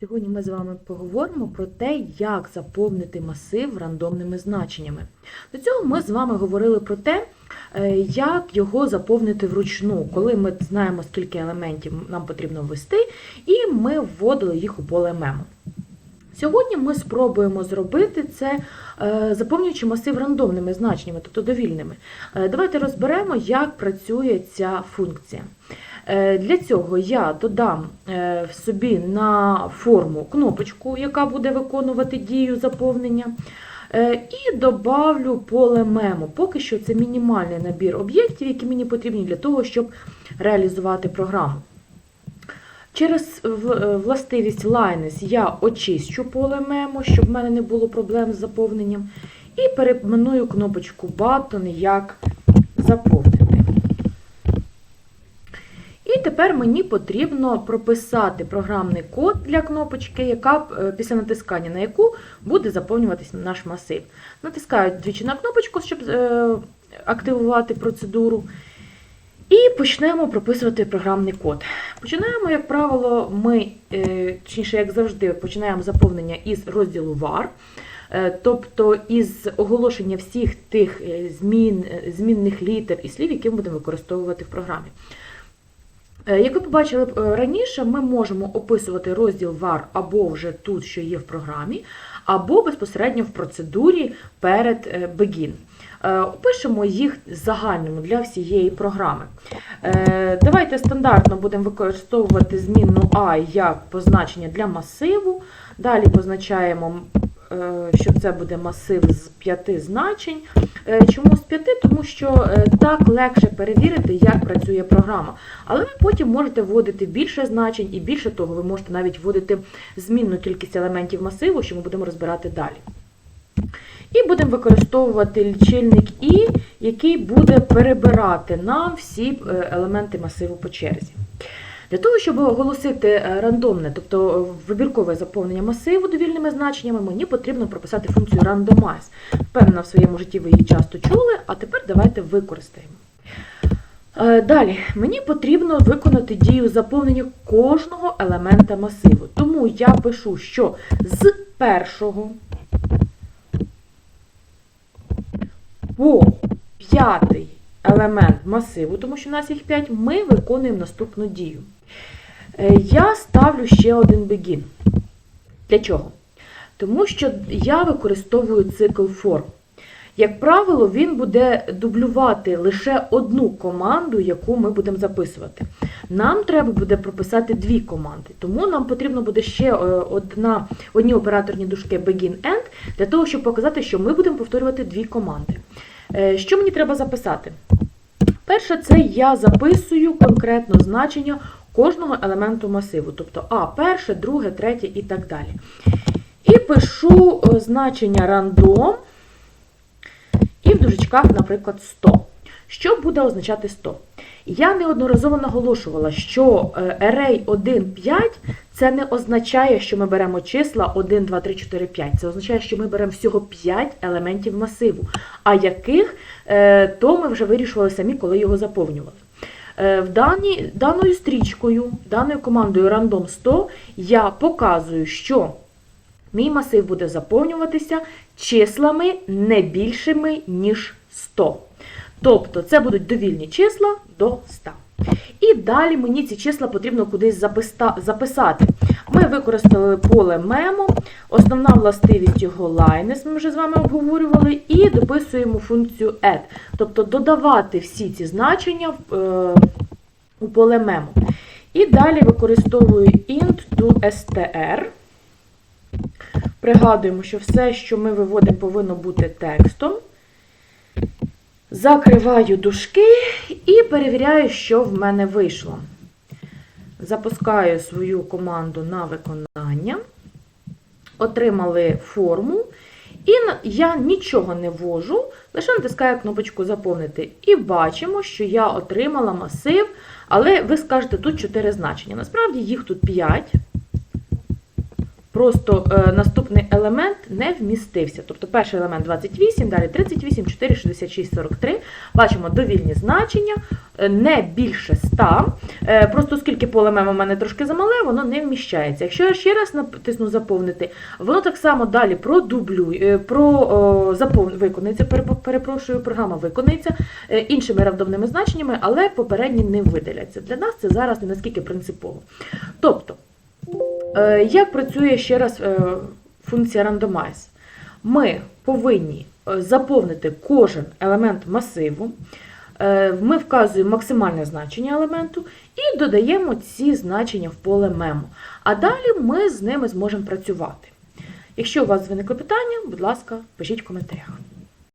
Сьогодні ми з вами поговоримо про те, як заповнити масив рандомними значеннями. До цього ми з вами говорили про те, е, як його заповнити вручну, коли ми знаємо, скільки елементів нам потрібно ввести, і ми вводили їх у поле мемо. Сьогодні ми спробуємо зробити це, е, заповнюючи масив рандомними значеннями, тобто довільними. Е, Давайте розберемо, як працює ця функція. Е, Для цього я додам е, собі на форму кнопочку, яка буде виконувати дію заповнення. е, І добавлю поле мемо. Поки що це мінімальний набір об'єктів, які мені потрібні для того, щоб реалізувати програму. Через властивість Lines я очищу поле мемо, щоб в мене не було проблем з заповненням. І перейменую кнопочку Button як заповнити. І тепер мені потрібно прописати програмний код для кнопочки, яка е, після натискання на яку буде заповнюватися наш масив. Натискаю двічі на кнопочку, щоб е, активувати процедуру. І почнемо прописувати програмний код. Починаємо, як правило, ми, е, точніше, як завжди, починаємо заповнення із розділу var, тобто із оголошення всіх тих змін, змінних літер і слів, які ми будемо використовувати в програмі. Е, Як ви побачили е, раніше, ми можемо описувати розділ var або вже тут, що є в програмі, або безпосередньо в процедурі перед begin. Е, Опишемо їх загальному для всієї програми. Давайте стандартно будемо використовувати змінну і як позначення для масиву. Далі позначаємо, що це буде масив з п'яти значень. Е, Чому з п'яти? Тому що е, так легше перевірити, як працює програма. Але ви потім можете вводити більше значень, і більше того, ви можете навіть вводити змінну кількість елементів масиву, що ми будемо розбирати далі. І будемо використовувати лічильник І, який буде перебирати нам всі е, елементи масиву по черзі. Для того, щоб оголосити е, рандомне, тобто е, вибіркове заповнення масиву довільними значеннями, мені потрібно прописати функцію randomize. Впевнена, в своєму житті ви її часто чули, а тепер давайте використаємо. Е, Далі, мені потрібно виконати дію заповнення кожного елемента масиву. Тому я пишу, що з першого по п'ятий елемент масиву, тому що в нас їх 5, ми виконуємо наступну дію. Е, Я ставлю ще один begin. Для чого? Тому що я використовую цикл for. Як правило, він буде дублювати лише одну команду, яку ми будемо записувати. Нам треба буде прописати дві команди, тому нам потрібно буде ще е, одна, одні операторні дужки begin-end, для того, щоб показати, що ми будемо повторювати дві команди. Е, Що мені треба записати? Перше, це я записую конкретно значення кожного елементу масиву, тобто А, перше, друге, третє і так далі. І пишу е, значення рандом, і в дужечках, наприклад, 100. Що буде означати 100? Я неодноразово наголошувала, що е, array 1, 5 це не означає, що ми беремо числа 1, 2, 3, 4, 5. Це означає, що ми беремо всього 5 елементів масиву. А яких, е, то ми вже вирішували самі, коли його заповнювали. Е, В дані, даною стрічкою, даною командою random 100 я показую, що мій масив буде заповнюватися числами не більшими, ніж 100. Тобто це будуть довільні числа до 100. І далі мені ці числа потрібно кудись записати. Ми використали поле memo, основна властивість його lines, ми вже з вами обговорювали, і дописуємо функцію add, тобто додавати всі ці значення е, у поле memo. І далі використовую int to str. Пригадуємо, що все, що ми виводимо, повинно бути текстом. Закриваю дужки і перевіряю, що в мене вийшло. Запускаю свою команду на виконання. Отримали форму. І я нічого не ввожу, лише натискаю кнопочку Заповнити. І бачимо, що я отримала масив, але ви скажете, тут 4 значення. Насправді їх тут 5. Просто е, наступний елемент не вмістився. Тобто перший елемент 28, далі 38, 4, 66, 43. Бачимо довільні значення, е, не більше 100. Е, Просто оскільки поле мемо у мене трошки замале, воно не вміщається. Якщо я ще раз натисну заповнити, воно так само далі продублює, про запов... виконується, перепрошую, програма виконується іншими рандомними значеннями, але попередні не видаляться. Для нас це зараз не наскільки принципово. Тобто, як працює ще раз е, функція randomize? Ми повинні е, заповнити кожен елемент масиву. Е, Ми вказуємо максимальне значення елементу і додаємо ці значення в поле мемо. А далі ми з ними зможемо працювати. Якщо у вас виникли питання, будь ласка, пишіть в коментарях.